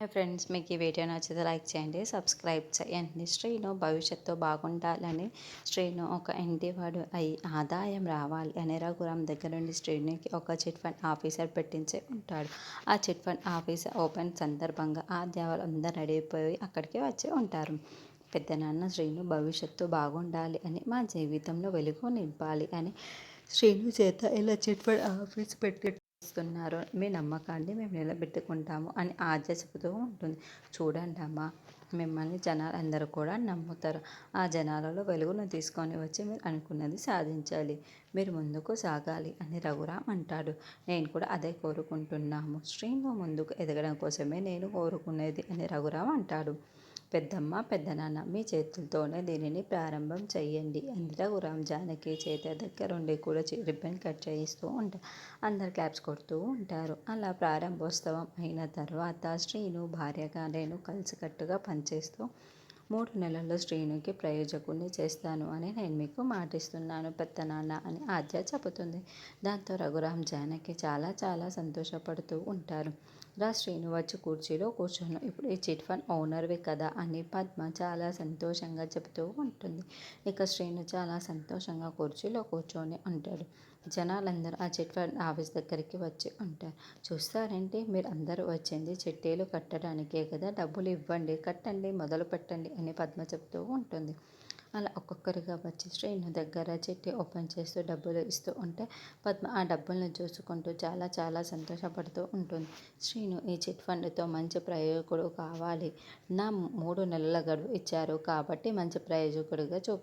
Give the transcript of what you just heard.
Friends మీకు ఈ video నచ్చితే లైక్ చేయండి సబ్స్క్రైబ్ చేయండి. శ్రీను భవిష్యత్తు బాగుండాలని శ్రీను ఒక ఇంటివాడు అయి ఆదాయం రావాలి అని రఘురామ్ దగ్గర నుండి శ్రీనుకి ఒక చిట్ ఫండ్ ఆఫీసర్ పెట్టించే ఉంటాడు. ఆ చిట్ ఫండ్ ఆఫీసర్ ఓపెన్ సందర్భంగా ఆ దేవాలు అందరు అడిగిపోయి అక్కడికి వచ్చి ఉంటారు. పెద్ద నాన్న శ్రీను భవిష్యత్తు బాగుండాలి అని మా జీవితంలో వెలుగు నింపాలి అని శ్రీను చేత ఇలా చిట్ ఫండ్ ఆఫీస్ పెట్టి ఇస్తున్నారు మీ నమ్మకాన్ని మేము నిలబెట్టుకుంటాము అని ఆద్య చెబుతూ ఉంటుంది. చూడండి అమ్మ మిమ్మల్ని జనాలు అందరూ కూడా నమ్ముతారు. ఆ జనాలలో వెలుగును తీసుకొని వచ్చి మీరు అనుకున్నది సాధించాలి. మీరు ముందుకు సాగాలి అని రఘురామ్ అంటాడు. నేను కూడా అదే కోరుకుంటున్నాము. స్ట్రీమ్లో ముందుకు ఎదగడం కోసమే నేను కోరుకునేది అని రఘురామ్ అంటాడు. పెద్దమ్మ పెద్దనాన్న మీ చేతులతోనే దీనిని ప్రారంభం చేయండి అని రఘురామ్ జానకి చేత దగ్గరుండి కూడా రిబ్బన్ కట్ చేయిస్తూ ఉంటారు అందరు క్లాప్స్ కొడుతూ ఉంటారు. అలా ప్రారంభోత్సవం అయిన తర్వాత శ్రీను భార్యగా నేను కలిసికట్టుగా పనిచేస్తూ మూడు నెలల్లో శ్రీనుకి ప్రయోజకుడిని చేస్తాను అని నేను మీకు మాటిస్తున్నాను పెద్దనాన్న అని ఆద్య చెబుతుంది. దాంతో రఘురామ్ జానకి చాలా చాలా సంతోషపడుతూ ఉంటారు. రా శ్రీను వచ్చి కుర్చీలో కూర్చోను. ఇప్పుడు ఈ చిట్ ఫండ్ ఓనర్వి కదా అని పద్మ చాలా సంతోషంగా చెబుతూ ఉంటుంది. ఇక శ్రీను చాలా సంతోషంగా కుర్చీలో కూర్చొని ఉంటాడు. జనాలందరూ ఆ చిట్ ఫండ్ ఆఫీస్ దగ్గరికి వచ్చి ఉంటారు. చూస్తారంటే? మీరు అందరూ వచ్చింది చిట్టీలు కట్టడానికే కదా. డబ్బులు ఇవ్వండి కట్టండి మొదలు పెట్టండి అని పద్మ చెప్తూ ఉంటుంది. అలా ఒక్కొక్కరిగా వచ్చి శ్రీను దగ్గర చెట్టి ఓపెన్ చేస్తూ డబ్బులు ఇస్తూ ఉంటే పద్మ ఆ డబ్బులను చూసుకుంటూ చాలా చాలా సంతోషపడుతూ ఉంటుంది. శ్రీను ఈ చిట్ ఫండ్తో మంచి ప్రయోజకుడు కావాలి. నా మూడు నెలల గడువు ఇచ్చారు కాబట్టి మంచి ప్రయోజకుడిగా చూ